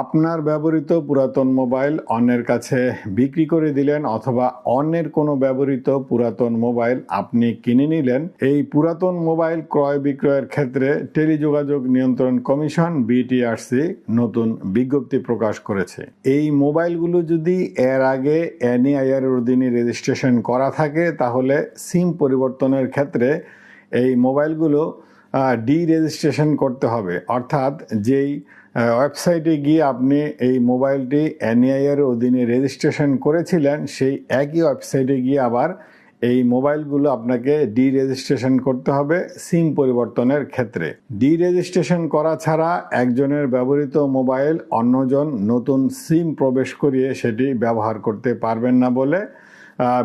আপনার ব্যবহৃত পুরাতন মোবাইল অন্যের কাছে বিক্রি করে দিলেন অথবা অন্যের কোনো ব্যবহৃত পুরাতন মোবাইল আপনি কিনে নিলেন, এই পুরাতন মোবাইল ক্রয় বিক্রয়ের ক্ষেত্রে টেলিযোগাযোগ নিয়ন্ত্রণ কমিশন বিটিআরসি নতুন বিজ্ঞপ্তি প্রকাশ করেছে। এই মোবাইলগুলো যদি এর আগে এনইআইআর এর অধীনে রেজিস্ট্রেশন করা থাকে, তাহলে সিম পরিবর্তনের ক্ষেত্রে এই মোবাইলগুলো ডি রেজিস্ট্রেশন করতে হবে। অর্থাৎ যেই ওয়েবসাইটে গিয়ে আপনি এই মোবাইলটি এনআইআর অধীনে রেজিস্ট্রেশন করেছিলেন, সেই একই ওয়েবসাইটে গিয়ে আবার এই মোবাইলগুলো আপনাকে ডি রেজিস্ট্রেশন করতে হবে সিম পরিবর্তনের ক্ষেত্রে। ডি রেজিস্ট্রেশন করা ছাড়া একজনের ব্যবহৃত মোবাইল অন্যজন নতুন সিম প্রবেশ করিয়ে সেটি ব্যবহার করতে পারবেন না বলে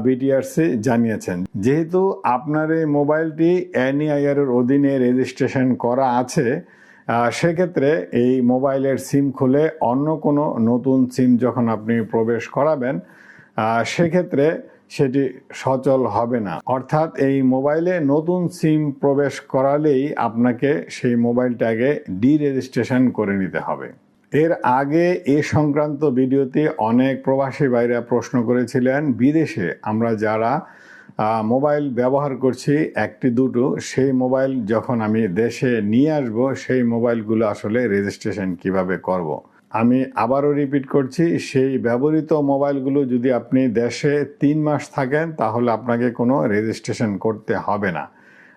বিটিআরসি জানিয়েছেন। যেহেতু আপনার এই মোবাইলটি এনইআইআর এর অধীনে রেজিস্ট্রেশন করা আছে সেক্ষেত্রে এই মোবাইলের সিম খুলে অন্য কোনো নতুন সিম যখন আপনি প্রবেশ করাবেন সেক্ষেত্রে সেটি সচল হবে না। অর্থাৎ এই মোবাইলে নতুন সিম প্রবেশ করালেই আপনাকে সেই মোবাইলটাকে ডি রেজিস্ট্রেশন করে নিতে হবে। এর আগে এ সংক্রান্ত ভিডিওতে অনেক প্রবাসী ভাইরা প্রশ্ন করেছিলেন, বিদেশে আমরা যারা মোবাইল ব্যবহার করছি, একটি, দুটো, সেই মোবাইল যখন আমি দেশে নিয়ে আসব, সেই মোবাইলগুলো আসলে রেজিস্ট্রেশন কীভাবে করব। আমি আবারও রিপিট করছি, সেই ব্যবহৃত মোবাইলগুলো যদি আপনি দেশে তিন মাস থাকেন, তাহলে আপনাকে কোনো রেজিস্ট্রেশন করতে হবে না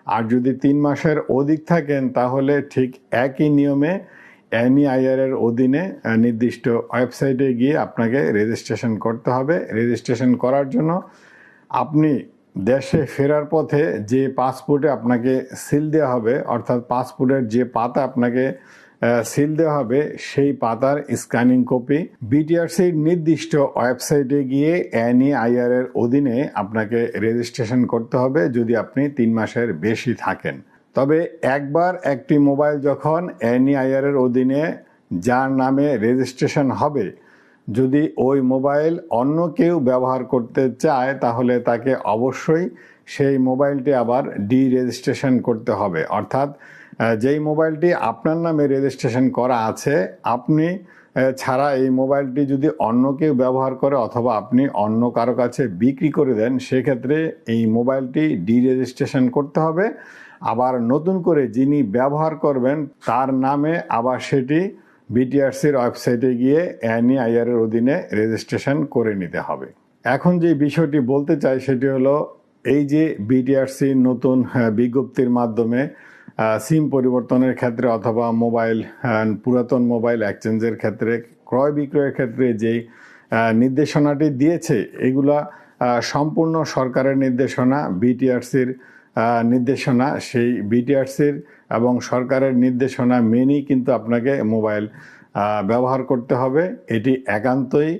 আর যদি তিন মাসের অধিক থাকেন, তাহলে ঠিক একই নিয়মে এনইআইআর এর অধীনে নির্দিষ্ট ওয়েবসাইটে গিয়ে আপনাকে রেজিস্ট্রেশন করতে হবে। রেজিস্ট্রেশন করার জন্য আপনি দেশে ফেরার পথে যে পাসপোর্টে আপনাকে সিল দেওয়া হবে, অর্থাৎ পাসপোর্টের যে পাতা আপনাকে সিল দেওয়া হবে, সেই পাতার স্ক্যানিং কপি। বিটিআরসির নির্দিষ্ট ওয়েবসাইটে গিয়ে এনইআইআর এর অধীনে আপনাকে রেজিস্ট্রেশন করতে হবে, যদি আপনি তিন মাসের বেশি থাকেন। তবে একবার একটি মোবাইল যখন এনইআইআরের অধীনে, যার নামে রেজিস্ট্রেশন হবে, যদি ওই মোবাইল অন্য কেউ ব্যবহার করতে চায়, তাহলে তাকে অবশ্যই সেই মোবাইলটি আবার ডি রেজিস্ট্রেশন করতে হবে। অর্থাৎ যেই মোবাইলটি আপনার নামে রেজিস্ট্রেশন করা আছে, আপনি ছাড়া এই মোবাইলটি যদি অন্য কেউ ব্যবহার করে অথবা আপনি অন্য কারও কাছে বিক্রি করে দেন, সেক্ষেত্রে এই মোবাইলটি ডি রেজিস্ট্রেশন করতে হবে। আবার নতুন করে যিনি ব্যবহার করবেন, তার নামে আবার সেটি বিটিআরসির ওয়েবসাইটে গিয়ে এনইআইআর এর অধীনে রেজিস্ট্রেশন করে নিতে হবে। এখন যে বিষয়টি বলতে চাই, সেটি হলো এই যে বিটিআরসি নতুন বিজ্ঞপ্তির মাধ্যমে সিম পরিবর্তনের ক্ষেত্রে অথবা মোবাইল পুরাতন মোবাইল এক্সচেঞ্জের ক্ষেত্রে, ক্রয় বিক্রয়ের ক্ষেত্রে যেই নির্দেশনাটি দিয়েছে, এগুলা সম্পূর্ণ সরকারের নির্দেশনা বিটিআরসির নির্দেশনা, সেই বিটিআরসির এবং সরকারের নির্দেশনা মেনেই কিন্তু আপনাকে মোবাইল ব্যবহার করতে হবে। এটি একান্তই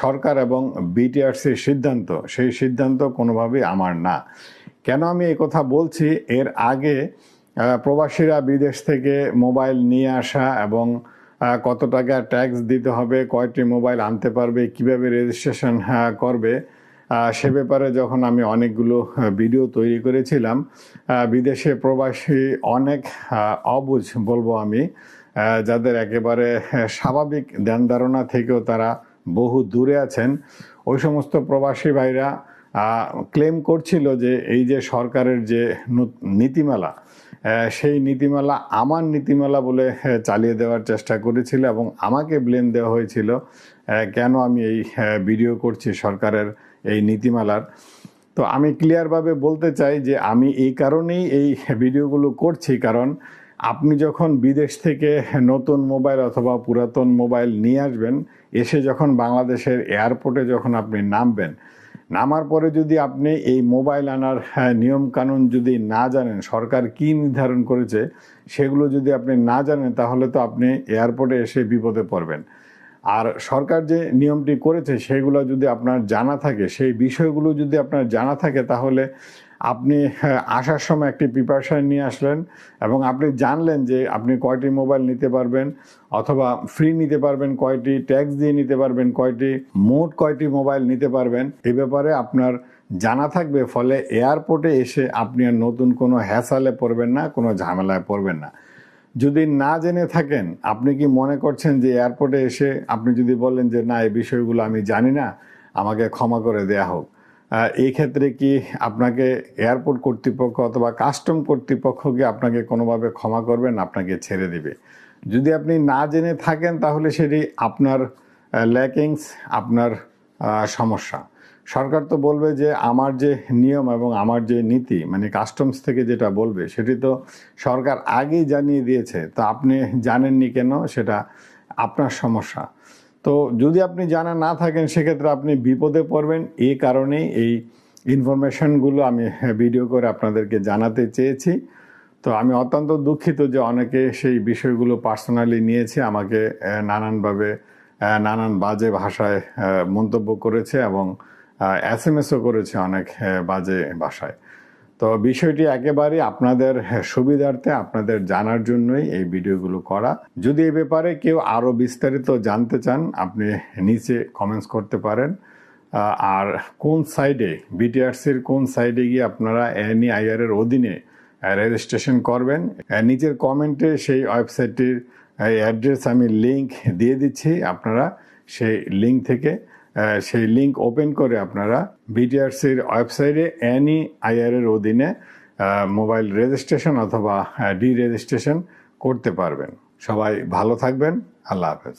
সরকার এবং বিটিআরসির সিদ্ধান্ত। সেই সিদ্ধান্ত কোনোভাবেই আমার না। কেন আমি কথা বলছি? এর আগে প্রবাসীরা বিদেশ থেকে মোবাইল নিয়ে আসা এবং কত টাকা ট্যাক্স দিতে হবে, কয়টি মোবাইল আনতে পারবে, কীভাবে রেজিস্ট্রেশন করবে সে ব্যাপারে যখন আমি অনেকগুলো ভিডিও তৈরি করেছিলাম বিদেশে প্রবাসী অনেক অবুঝ বলব আমি যাদের একেবারে স্বাভাবিক ধ্যান ধারণা থেকেও তারা বহু দূরে আছেন, ওই সমস্ত প্রবাসী ভাইরা ক্লেম করছিল যে এই যে সরকারের যে নীতিমালা সেই নীতিমালা আমার নীতিমালা বলে চালিয়ে দেওয়ার চেষ্টা করেছিল এবং আমাকে ব্লেম দেওয়া হয়েছিল কেন আমি এই ভিডিও করছি সরকারের এই নীতিমালার। তো আমি ক্লিয়ারভাবে বলতে চাই যে আমি এই কারণেই এই ভিডিওগুলো করছি, কারণ আপনি যখন বিদেশ থেকে নতুন মোবাইল অথবা পুরাতন মোবাইল নিয়ে আসবেন, এসে যখন বাংলাদেশের এয়ারপোর্টে যখন আপনি নামবেন নামার পরে যদি আপনি এই মোবাইল আনার নিয়ম কানুন যদি না জানেন, সরকার কি নির্ধারণ করেছে সেগুলো যদি আপনি না জানেন, তাহলে তো আপনি এয়ারপোর্টে এসে বিপদে পড়বেন। আর সরকার যে নিয়মটি করেছে, সেগুলো যদি আপনার জানা থাকে, সেই বিষয়গুলো যদি আপনার জানা থাকে, তাহলে আপনি আসার সময় একটি প্রিপারেশান নিয়ে আসলেন এবং আপনি জানলেন যে আপনি কয়টি মোবাইল নিতে পারবেন অথবা ফ্রি নিতে পারবেন কয়টি ট্যাক্স দিয়ে নিতে পারবেন কয়টি, মোট কয়টি মোবাইল নিতে পারবেন, এ ব্যাপারে আপনার জানা থাকবে। ফলে এয়ারপোর্টে এসে আপনি আর নতুন কোনো হ্যাসালে পড়বেন না, কোনো ঝামেলায় পড়বেন না। যদি না জেনে থাকেন, আপনি কি মনে করছেন যে এয়ারপোর্টে এসে আপনি যদি বলেন যে, না, এই বিষয়গুলো আমি জানি না, আমাকে ক্ষমা করে দেয়া হোক। এই ক্ষেত্রে কি আপনাকে এয়ারপোর্ট কর্তৃপক্ষ অথবা কাস্টম কর্তৃপক্ষ কি আপনাকে কোনোভাবে ক্ষমা করবেন? আপনাকে ছেড়ে দিবে। যদি আপনি না জেনে থাকেন, তাহলে সেটি আপনার ল্যাকিংস আপনার সমস্যা। সরকার তো বলবে যে আমার যে নিয়ম এবং আমার যে নীতি মানে কাস্টমস থেকে যেটা বলবে, সেটি তো সরকার আগেই জানিয়ে দিয়েছে। তো আপনি জানেননি কেন? সেটা আপনার সমস্যা। তো যদি আপনি জানা না থাকেন, সেক্ষেত্রে আপনি বিপদে পড়বেন। এই কারণেই এই ইনফরমেশনগুলো আমি ভিডিও করে আপনাদেরকে জানাতে চেয়েছি। তো আমি অত্যন্ত দুঃখিত যে অনেকে সেই বিষয়গুলো পার্সোনালি নিয়েছে, আমাকে নানানভাবে নানান বাজে ভাষায় মন্তব্য করেছে এবং এস এম এসও করেছে অনেক বাজে ভাষায়। তো বিষয়টি একেবারে আপনাদের সুবিধার্থে আপনাদের জানার জন্যই এই ভিডিওগুলো করা। যদি এ ব্যাপারে কেউ আরও বিস্তারিত জানতে চান, আপনি নিচে কমেন্টস করতে পারেন। আর কোন সাইডে বিটিআরসির কোন সাইডে গিয়ে আপনারা এনই আইআর এর অধীনে রেজিস্ট্রেশন করবেন নিচের কমেন্টে সেই ওয়েবসাইটটির অ্যাড্রেস আমি লিংক দিয়ে দিচ্ছি। আপনারা সেই লিংক থেকে সেই লিঙ্ক ওপেন করে আপনারা বিটিআরসির ওয়েবসাইটে এনই আইআর এর অধীনে মোবাইল রেজিস্ট্রেশন অথবা ডি রেজিস্ট্রেশন করতে পারবেন। সবাই ভালো থাকবেন। আল্লাহ হাফেজ।